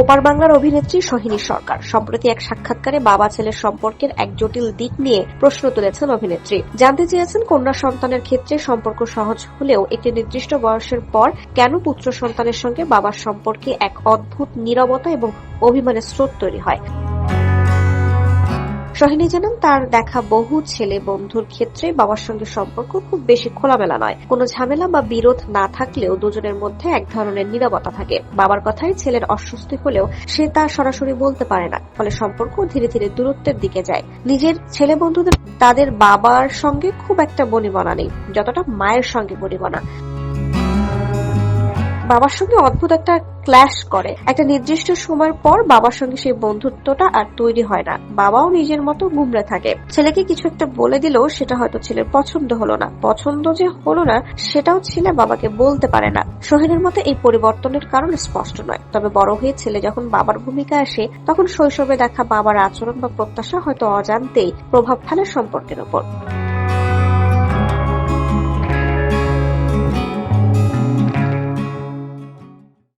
ওপার বাংলার অভিনেত্রী সহিনী সরকার। সম্প্রতি এক সাক্ষাৎকারে বাবা ছেলের সম্পর্কের এক জটিল দিক নিয়ে প্রশ্ন তুলেছেন অভিনেত্রী। জানতে চেয়েছেন, কন্যা সন্তানের ক্ষেত্রে সম্পর্ক সহজ হলেও একটি নির্দিষ্ট বয়সের পর কেন পুত্র সন্তানের সঙ্গে বাবার সম্পর্কে এক অদ্ভুত নিরবতা এবং অভিমানের স্রোত তৈরি হয়? সোহিনী জানান, তার দেখা বহু ছেলে বন্ধুর ক্ষেত্রে বাবার সঙ্গে সম্পর্ক খুব বেশি খোলামেলা নয়। কোনো ঝামেলা বা বিরোধ না থাকলেও দুজনের মধ্যে এক ধরনের নীরবতা থাকে। বাবার কথায় ছেলের অস্বস্তি হলেও সে তা সরাসরি বলতে পারে না, ফলে সম্পর্ক ধীরে ধীরে দূরত্বের দিকে যায়। নিজের ছেলে বন্ধুদের, তাদের বাবার সঙ্গে খুব একটা বনিবনা নেই, যতটা মায়ের সঙ্গে বনিবনা। বাবার সঙ্গে অদ্ভুত একটা ক্ল্যাশ করে। একটা নির্দিষ্ট সময়ের পর বাবার সঙ্গে সেই বন্ধুত্বটা আর তৈরি হয় না। বাবাও নিজের মতো গুমরে থাকে। ছেলেকে কিছু একটা বলে দিলেও সেটা হয়তো ছেলের পছন্দ হলো না। পছন্দ যে হলো না, সেটাও ছেলে বাবাকে বলতে পারে না। সোহেনের মতে এই পরিবর্তনের কারণ স্পষ্ট নয়। তবে বড় হয়ে ছেলে যখন বাবার ভূমিকা আসে, তখন শৈশবে দেখা বাবার আচরণ বা প্রত্যাশা হয়তো অজান্তেই প্রভাব ফেলে সম্পর্কের উপর।